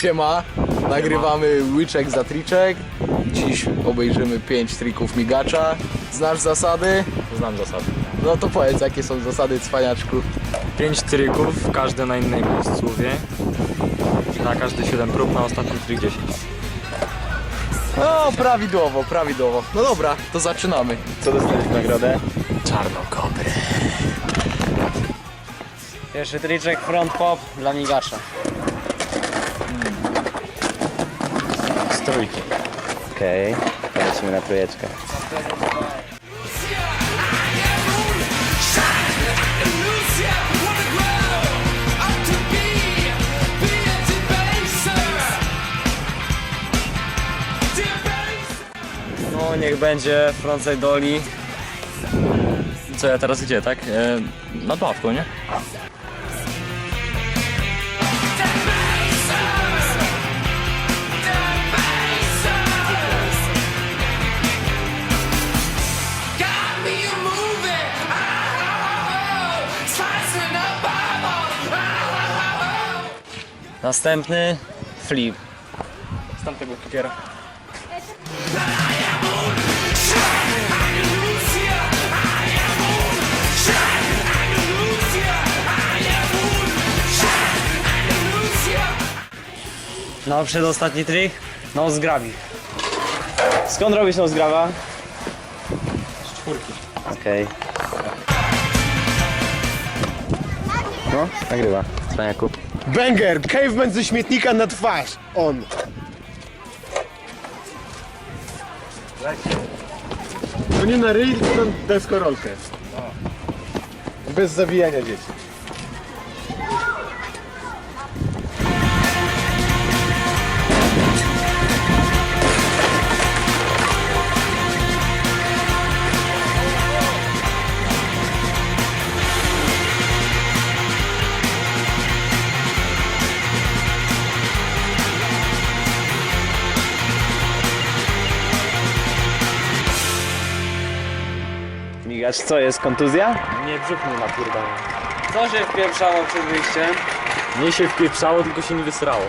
Siema, nagrywamy łyczek za triczek. Dziś obejrzymy 5 trików migacza. Znasz zasady? Znam zasady. No to powiedz, jakie są zasady cwaniaczku. Pięć trików, każdy na innej miejscówie. Na każdy 7 prób, na ostatni trik 10. No, prawidłowo, prawidłowo. No dobra, to zaczynamy. Co dostaniesz w nagrodę? Czarną kobrę. Pierwszy triczek front pop dla migacza. Trójki. Okej, okay. lecimy na trójeczkę. No niech będzie frontside dolly. Co ja teraz gdzie, tak? E, nad ławką, nie? Następny flip. Z tamtego kikiera. No, przedostatni trik. No, zgrabi. Skąd robisz no zgraba? Z czwórki. Okej. No, nagrywa. Cwaniaku. Banger! Caveman ze śmietnika na twarz! On! To nie na ryj, tylko na deskorolkę. Bez zawijania dzieci. Migacz, co jest? Kontuzja? Nie brzuch mnie napierdala. Co się wpieprzało przed wyjściem? Nie się wpieprzało, tylko się nie wysrało.